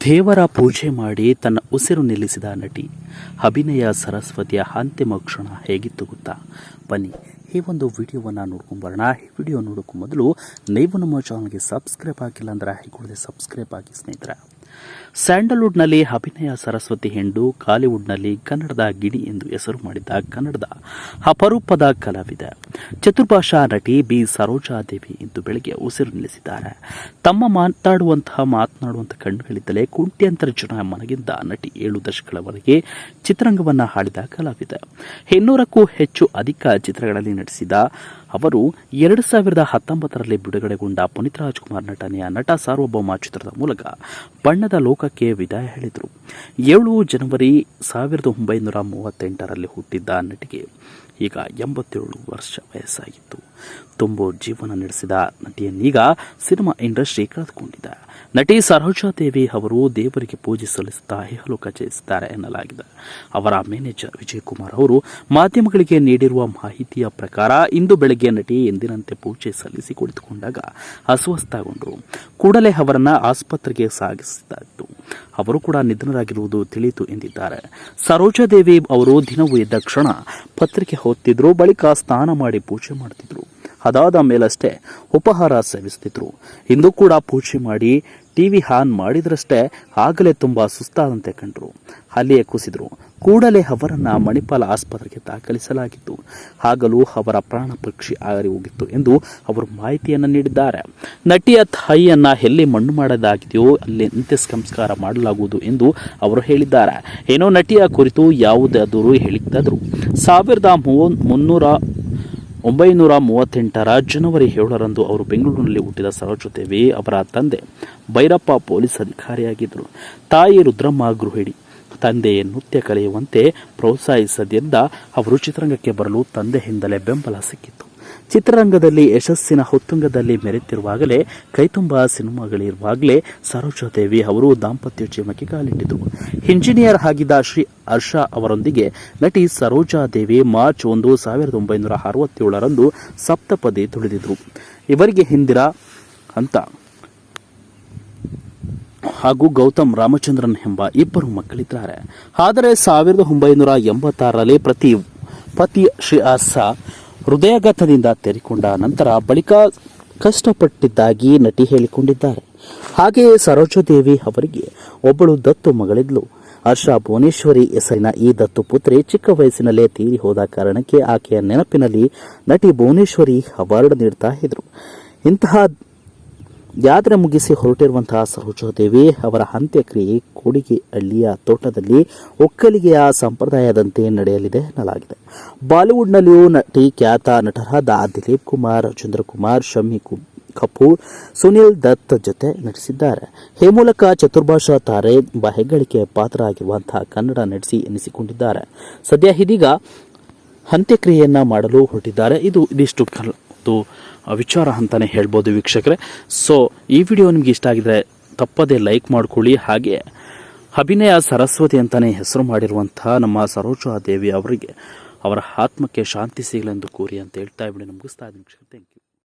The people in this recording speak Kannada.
ದೇವರ ಪೂಜೆ ಮಾಡಿ ತನ್ನ ಉಸಿರು ನಿಲ್ಲಿಸಿದ ನಟಿ ಅಭಿನಯ ಸರಸ್ವತಿಯ ಅಂತಿಮ ಕ್ಷಣ ಹೇಗಿತ್ತು ಗೊತ್ತಾ? ಬನ್ನಿ, ಈ ಒಂದು ವಿಡಿಯೋವನ್ನು ನೋಡ್ಕೊಂಬರೋಣ ಈ ವಿಡಿಯೋ ನೋಡೋಕ್ಕೂ ಮೊದಲು ನೀವು ನಮ್ಮ ಚಾನಲ್ಗೆ ಸಬ್ಸ್ಕ್ರೈಬ್ ಆಗಿಲ್ಲ ಅಂದ್ರೆ ಕೂಡಲೇ ಸಬ್ಸ್ಕ್ರೈಬ್ ಆಗಿ ಸ್ನೇಹಿತರೆ. ಸ್ಯಾಂಡಲ್ವುಡ್ನಲ್ಲಿ ಅಭಿನಯ ಸರಸ್ವತಿ ಹೆಂಡು, ಕಾಲಿವುಡ್ನಲ್ಲಿ ಕನ್ನಡದ ಗಿಣಿ ಎಂದು ಹೆಸರು ಮಾಡಿದ್ದ ಕನ್ನಡದ ಅಪರೂಪದ ಕಲಾವಿದೆ. ಚತುರ್ಭಾಷಾ ನಟಿ ಬಿ ಸರೋಜಾದೇವಿ ಇಂದು ಬೆಳಗ್ಗೆ ಉಸಿರು ನಿಲ್ಲಿಸಿದ್ದಾರೆ. ತಮ್ಮ ಮಾತಾಡುವಂತಹ, ಮಾತನಾಡುವಂತಹ ಕಣ್ಣುಗಳಿದ್ದಲೇ ಕೋಟ್ಯಂತರ ಜನ ಮನಗಿಂದ ನಟಿ ಏಳು ದಶಕಗಳವರೆಗೆ ಚಿತ್ರರಂಗವನ್ನು ಹಾಡಿದ ಕಲಾವಿದೆ. ಇನ್ನೂರಕ್ಕೂ ಹೆಚ್ಚು ಅಧಿಕ ಚಿತ್ರಗಳಲ್ಲಿ ನಟಿಸಿದ ಅವರು ಎರಡು ಸಾವಿರದ ಹತ್ತೊಂಬತ್ತರಲ್ಲಿ ಬಿಡುಗಡೆಗೊಂಡ ಪುನೀತ್ ರಾಜ್ಕುಮಾರ್ ನಟನೆಯ ನಟ ಸಾರ್ವಭೌಮ ಚಿತ್ರದ ಮೂಲಕ ಬಣ್ಣದ ಲೋಕಕ್ಕೆ ವಿದಾಯ ಹೇಳಿದರು. ಏಳು ಜನವರಿ ಸಾವಿರದ ಒಂಬೈನೂರ ಮೂವತ್ತೆಂಟರಲ್ಲಿ ಹುಟ್ಟಿದ್ದ ನಟಿಗೆ ಈಗ ಎಂಬತ್ತೇಳು ವರ್ಷ ವಯಸ್ಸಾಗಿತ್ತು. ತುಂಬು ಜೀವನ ನಡೆಸಿದ ನಟಿಯನ್ನೀಗ ಸಿನಿಮಾ ಇಂಡಸ್ಟ್ರಿ ಕಳೆದುಕೊಂಡಿದೆ. ನಟಿ ಸರೋಜಾದೇವಿ ಅವರು ದೇವರಿಗೆ ಪೂಜೆ ಸಲ್ಲಿಸುತ್ತಾ ಇಹಲೋಕ ಜಯಿಸಿದ್ದಾರೆ ಎನ್ನಲಾಗಿದೆ. ಅವರ ಮ್ಯಾನೇಜರ್ ವಿಜಯ್ ಕುಮಾರ್ ಅವರು ಮಾಧ್ಯಮಗಳಿಗೆ ನೀಡಿರುವ ಮಾಹಿತಿಯ ಪ್ರಕಾರ ಇಂದು ಬೆಳಗ್ಗೆ ನಟಿ ಎಂದಿನಂತೆ ಪೂಜೆ ಸಲ್ಲಿಸಿ ಕುಳಿತುಕೊಂಡಾಗ ಅಸ್ವಸ್ಥಗೊಂಡರು ಕೂಡಲೇ ಅವರನ್ನು ಆಸ್ಪತ್ರೆಗೆ ಸಾಗಿಸಿದ್ದಾಯಿತು. ಅವರು ಕೂಡ ನಿಧನರಾಗಿರುವುದು ತಿಳಿಯಿತು ಎಂದಿದ್ದಾರೆ. ಸರೋಜಾದೇವಿ ಅವರು ದಿನವೂ ಎದ್ದ ಕ್ಷಣ ಪತ್ರಿಕೆ ಹೊತ್ತಿದ್ರು ಬಳಿಕ ಸ್ನಾನ ಮಾಡಿ ಪೂಜೆ ಮಾಡ್ತಿದ್ರು ಅದಾದ ಮೇಲಷ್ಟೇ ಉಪಹಾರ ಸೇವಿಸ್ತಿದ್ರು. ಇಂದು ಕೂಡ ಪೂಜೆ ಮಾಡಿ ಟಿವಿ ಆನ್ ಮಾಡಿದ್ರಷ್ಟೇ ಆಗಲೇ ತುಂಬಾ ಸುಸ್ತಾದಂತೆ ಕಂಡ್ರು. ಅಲ್ಲಿಯೇ ಕುಸಿದ್ರು. ಕೂಡಲೇ ಅವರನ್ನ ಮಣಿಪಾಲ ಆಸ್ಪತ್ರೆಗೆ ದಾಖಲಿಸಲಾಗಿತ್ತು. ಆಗಲೂ ಅವರ ಪ್ರಾಣ ಪಕ್ಷಿ ಆರಿ ಹೋಗಿತ್ತು ಎಂದು ಅವರು ಮಾಹಿತಿಯನ್ನು ನೀಡಿದ್ದಾರೆ. ನಟಿಯ ತಾಯಿಯನ್ನ ಎಲ್ಲಿ ಮಣ್ಣು ಮಾಡೋದಾಗಿದೆಯೋ ಅಲ್ಲಿ ಅಂತ್ಯ ಸಂಸ್ಕಾರ ಮಾಡಲಾಗುವುದು ಎಂದು ಅವರು ಹೇಳಿದ್ದಾರೆ. ಏನೋ ನಟಿಯ ಕುರಿತು ಯಾವುದಾದರೂ ಹೇಳಿದ್ದಾದರೂ. ಸಾವಿರದ ಮುನ್ನೂರ ಒಂಬೈನೂರ ಮೂವತ್ತೆಂಟರ ಜನವರಿ ಏಳರಂದು ಅವರು ಬೆಂಗಳೂರಿನಲ್ಲಿ ಹುಟ್ಟಿದ ಸರೋಜದೇವಿ ಅವರ ತಂದೆ. ಭೈರಪ್ಪ ಪೊಲೀಸ್ ಅಧಿಕಾರಿಯಾಗಿದ್ದರು. ತಾಯಿ ರುದ್ರಮ್ಮ ಗೃಹಿಣಿ. ತಂದೆಯ ನೃತ್ಯ ಕಲಿಯುವಂತೆ ಪ್ರೋತ್ಸಾಹಿಸದಿಂದ ಅವರು ಚಿತ್ರರಂಗಕ್ಕೆ ಬರಲು ತಂದೆಯಿಂದಲೇ ಬೆಂಬಲ ಸಿಕ್ಕಿತ್ತು. ಚಿತ್ರರಂಗದಲ್ಲಿ ಯಶಸ್ಸಿನ ಹೊತ್ತುಂಗದಲ್ಲಿ ಮೆರೆತಿರುವಾಗಲೇ ಕೈತುಂಬ ಸಿನಿಮಾಗಳಿರುವಾಗಲೇ ಸರೋಜಾ ದೇವಿ ಅವರು ದಾಂಪತ್ಯ ಜೀವನಕ್ಕೆ ಕಾಲಿಟ್ಟಿದ್ರು ಇಂಜಿನಿಯರ್ ಆಗಿದ್ದ ಶ್ರೀ ಹರ್ಷ ಅವರೊಂದಿಗೆ ನಟಿ ಸರೋಜಾ ದೇವಿ ಮಾರ್ಚ್ ಒಂದು ಸಾವಿರದ ಒಂಬೈನೂರ ಅರವತ್ತೇಳರಂದು ಸಪ್ತಪದಿ ತುಳಿದಿದ್ರು ಇವರಿಗೆ ಹಿಂದಿರ ಅಂತ ಹಾಗೂ ಗೌತಮ್ ರಾಮಚಂದ್ರನ್ ಎಂಬ ಇಬ್ಬರು ಮಕ್ಕಳಿದ್ದಾರೆ. ಆದರೆ ಸಾವಿರದ ಒಂಬೈನೂರ ಎಂಬತ್ತಾರರಲ್ಲಿ ಪ್ರತಿ ಪತಿ ಶ್ರೀ ಹರ್ಷ ಹೃದಯಾಘಾತದಿಂದ ತೆರಿಕೊಂಡ ನಂತರ ಬಳಿಕ ಕಷ್ಟಪಟ್ಟಿದ್ದಾಗಿ ನಟಿ ಹೇಳಿಕೊಂಡಿದ್ದಾರೆ. ಹಾಗೆಯೇ ಸರೋಜಾದೇವಿ ಅವರಿಗೆ ಒಬ್ಬಳು ದತ್ತು ಮಗಳಿದ್ಲು. ಹರ್ಷ ಭುವನೇಶ್ವರಿ ಹೆಸರಿನ ಈ ದತ್ತು ಪುತ್ರಿ ಚಿಕ್ಕ ವಯಸ್ಸಿನಲ್ಲೇ ತೀರಿ ಹೋದ ಕಾರಣಕ್ಕೆ ಆಕೆಯ ನೆನಪಿನಲ್ಲಿ ನಟಿ ಭುವನೇಶ್ವರಿ ಅವಾರ್ಡ್ ನೀಡ್ತಾ ಇದ್ರು. ಇಂತಹ ಯಾತ್ರೆ ಮುಗಿಸಿ ಹೊರಟಿರುವಂತಹ ಸರೋಜಾದೇವಿ ಅವರ ಅಂತ್ಯಕ್ರಿಯೆ ಹಳ್ಳಿಯ ತೋಟದಲ್ಲಿ ಒಕ್ಕಲಿಗೆಯ ಸಂಪ್ರದಾಯದಂತೆ ನಡೆಯಲಿದೆ ಎನ್ನಲಾಗಿದೆ. ಬಾಲಿವುಡ್ನಲ್ಲಿಯೂ ನಟಿ ಖ್ಯಾತ ನಟರಾದ ದಿಲೀಪ್ ಕುಮಾರ್ ಚಂದ್ರಕುಮಾರ್ ಶಮ್ಮಿ ಕಪೂರ್, ಸುನಿಲ್ ದತ್ ಜೊತೆ ನಟಿಸಿದ್ದಾರೆ. ಈ ಮೂಲಕ ಚತುರ್ಭಾಷಾ ತಾರೆ ಎಂಬ ಹೆಗ್ಗಳಿಕೆ ಪಾತ್ರ ಆಗಿರುವಂತಹ ಕನ್ನಡ ನಟಿಸಿ ಎನಿಸಿಕೊಂಡಿದ್ದಾರೆ. ಸದ್ಯ ಇದೀಗ ಅಂತ್ಯಕ್ರಿಯೆಯನ್ನ ಮಾಡಲು ಹೊರಟಿದ್ದಾರೆ. ಇದು ಇದಿಷ್ಟು ವಿಚಾರ ಅಂತಾನೆ ಹೇಳ್ಬೋದು ವೀಕ್ಷಕರೇ. ಸೊ ಈ ವಿಡಿಯೋ ನಿಮ್ಗೆ ಇಷ್ಟ ಆಗಿದ್ರೆ ತಪ್ಪದೇ ಲೈಕ್ ಮಾಡ್ಕೊಳ್ಳಿ. ಹಾಗೆ, ಅಭಿನಯ ಸರಸ್ವತಿ ಅಂತಾನೆ ಹೆಸರು ಮಾಡಿರುವಂತಹ ನಮ್ಮ ಸರೋಜಾ ದೇವಿ ಅವರಿಗೆ ಅವರ ಆತ್ಮಕ್ಕೆ ಶಾಂತಿ ಸಿಗಲೆಂದು ಕೋರಿ ಅಂತ ಹೇಳ್ತಾ ಇವಳಿ ಮುಗಿಸ್ತಾ ಇದ್ದೀನಿ ಥ್ಯಾಂಕ್ ಯು